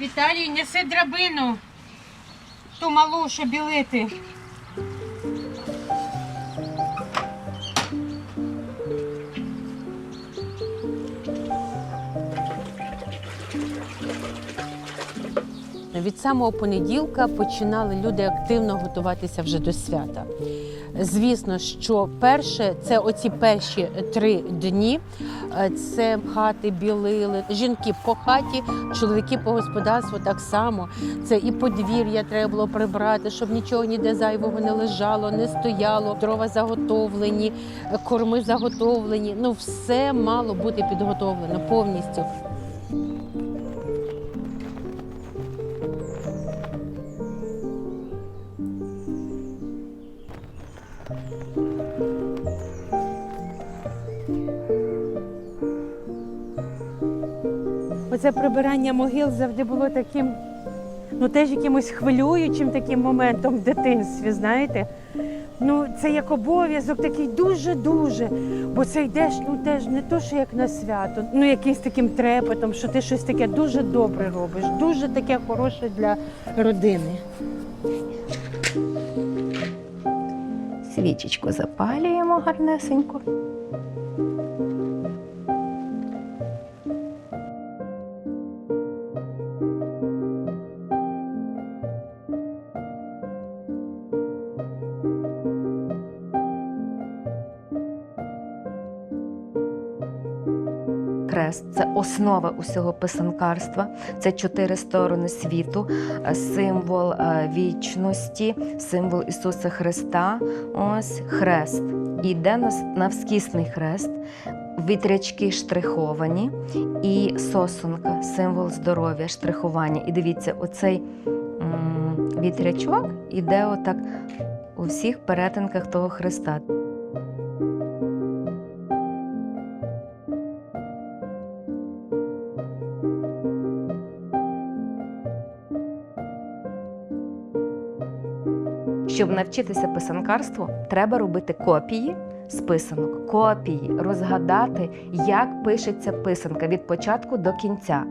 Віталій, неси драбину. Ту малу, що білити. Від самого понеділка починали люди активно готуватися вже до свята. Звісно, що перше це оці перші три дні. Е, Це хати білили, жінки по хаті, чоловіки по господарству так само. Це і подвір'я треба було прибрати, щоб нічого ніде зайвого не лежало, не стояло. Дрова заготовлені, е, корми заготовлені. Ну все мало бути підготовлено повністю. Оце прибирання могил завжди було таким, ну теж якимось хвилюючим таким моментом в дитинстві, знаєте. Ну, це як обов'язок такий дуже-дуже. Бо це йдеш, ну теж не то, що як на свято, ну якийсь таким трепетом, що ти щось таке дуже добре робиш, дуже таке хороше для родини. Свічечку запалюємо гарнесенько. Хрест це основа усього писанкарства. Це чотири сторони світу, е, символ е, вічності, символ Ісуса Христа. Ось хрест. І йде навскісний хрест, вітрячки штриховані, і сосунка, символ здоров'я, штрихування. І дивіться, оцей вітрячок іде отак у всіх перетинках того хреста. Щоб навчитися писанкарству, треба робити копії з писанок, копії, розгадати, як пишеться писанка від початку до кінця.